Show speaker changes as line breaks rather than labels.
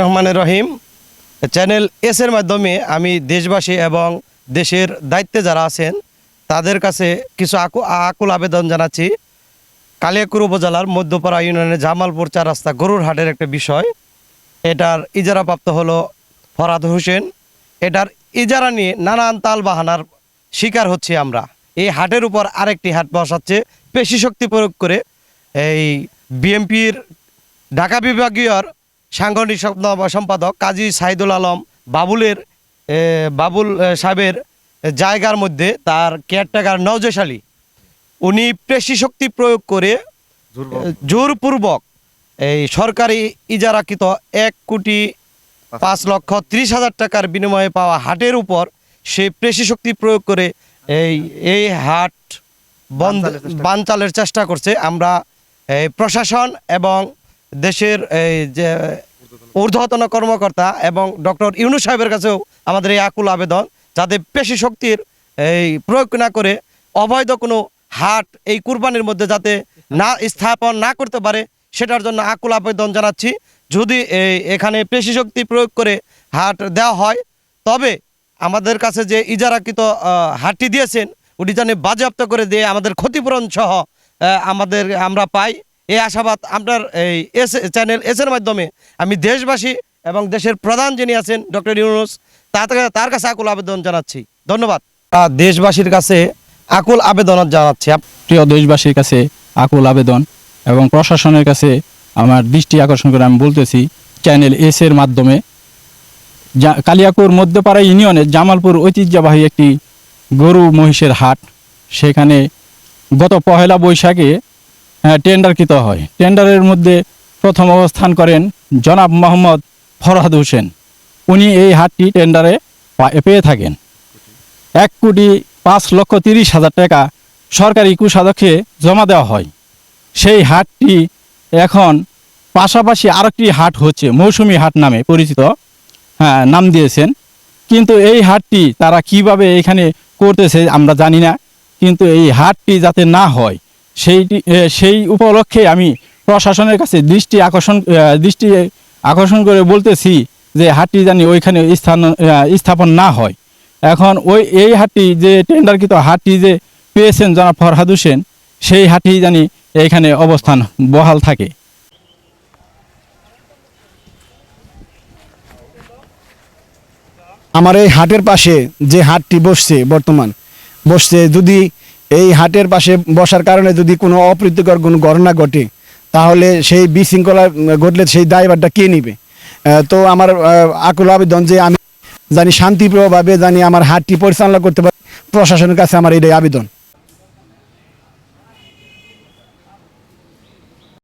রহমানের রহিম। Channel S এর মাধ্যমে আমি দেশবাসী এবং দেশের দায়িত্বে যারা আছেন, তাদের কাছে কিছু আকু, আকুল আবেদন জানাচ্ছি। কালিয়াকুর উপজেলার মধ্যপাড়া ইউনিয়নের জামালপুর চার রাস্তা গরুর হাটের একটা বিষয়। এটার ইজারাপ্রাপ্ত হলো ফরাদ হোসেন। এটার ইজারা নিয়ে নানান তাল বাহানার শিকার হচ্ছি আমরা। এই হাটের উপর আরেকটি হাট বসাচ্ছে। পেশি শক্তি প্রয়োগ করে এই বিএমপির ঢাকা বিভাগীয় সাংগঠনিক সম- সম্পাদক কাজী সাইদুল আলম বাবুলের বাবুল সাহেবের জায়গার মধ্যে তার কেয়ারটেকার নওজেশ আলী উনি পেশি শক্তি প্রয়োগ করে জোরপূর্বক। এই সরকারি ইজারাকৃত এক কোটি পাঁচ লক্ষ ত্রিশ হাজার টাকার বিনিময়ে পাওয়া হাটের উপর সে পেশি শক্তি প্রয়োগ করে এই এই হাট বন্ধ বানচালের চেষ্টা করছে। আমরা এই প্রশাসন এবং দেশের, এই যে, ঊর্ধ্বতন কর্মকর্তা এবং ডক্টর ইউনু সাহেবের কাছেও আমাদের এই আকুল আবেদন, যাতে পেশি শক্তির, এই, প্রয়োগ না করে অবৈধ কোনো হাট এই কুরবানির মধ্যে যাতে না স্থাপন না করতে পারে, সেটার জন্য আকুল আবেদন জানাচ্ছি। যদি এখানে পেশি শক্তি প্রয়োগ করে হাট দেওয়া হয়, তবে আমাদের কাছে যে ইজারাকৃত হাটটি দিয়েছেন ওটি যেন বাজেয়াপ্ত করে দিয়ে আমাদের ক্ষতিপূরণ সহ আমাদের, আমরা পাই। এই আশাবাদ আপনার এই এস চ্যানেল এসের মাধ্যমে আমি দেশবাসী এবং দেশের প্রধান যিনি আছেন ডক্টর ইউনুস, তার কাছে আকুল আবেদন জানাচ্ছি। ধন্যবাদ। দেশবাসীর কাছে আকুল আবেদন জানাচ্ছি।
প্রিয় দেশবাসীর কাছে আকুল আবেদন এবং প্রশাসনের কাছে আমার দৃষ্টি আকর্ষণ করে আমি বলতেছি, চ্যানেল এস এর মাধ্যমে কালিয়াকুর মধ্যপাড়া ইউনিয়নের জামালপুর ঐতিহ্যবাহী একটি গরু মহিষের হাট। সেখানে গত পহেলা বৈশাখে টেন্ডারকৃত হয়। টেন্ডারের মধ্যে প্রথম অবস্থান করেন জনাব মোহাম্মদ ফরহাদ হোসেন। উনি এই হাটটি টেন্ডারে পেয়ে থাকেন। এক কোটি পাঁচ লক্ষ তিরিশ হাজার টাকা সরকারি কুষাধ্যক্ষে জমা দেওয়া হয়। সেই হাটটি এখন পাশাপাশি আরেকটি হাট হচ্ছে মৌসুমী হাট নামে পরিচিত হ্যাঁ নাম দিয়েছেন। কিন্তু এই হাটটি তারা কীভাবে এখানে করতেছে আমরা জানি না। কিন্তু এই হাটটি যাতে না হয় সেইটি সেই উপলক্ষে আমি প্রশাসনের কাছে দৃষ্টি আকর্ষণ দৃষ্টি আকর্ষণ করে বলতেছি যে হাটটি জানি ওইখানে স্থান স্থাপন না হয়। এখন ওই, এই হাটটি যে টেন্ডারকৃত হাটটি যে পেয়েছেন জনাব ফরহাদ হোসেন, সেই হাটটি জানি এখানে অবস্থান বহাল থাকে।
আমার এই হাটের পাশে যে হাটটি বসছে বর্তমান, বসছে যদি এই হাটের পাশে বসার কারণে যদি কোনো অপ্রীতিকর কোনো ঘটনা ঘটে, তাহলে সেই বিশৃঙ্খলা ঘটলে সেই দায়ভারটা কে নিবে? তো আমার আকুল আবেদন যে আমি জানি শান্তিপ্রিয়ভাবে জানি আমার হাটটি পরিচালনা করতে পারি, প্রশাসনের কাছে আমার এটাই আবেদন।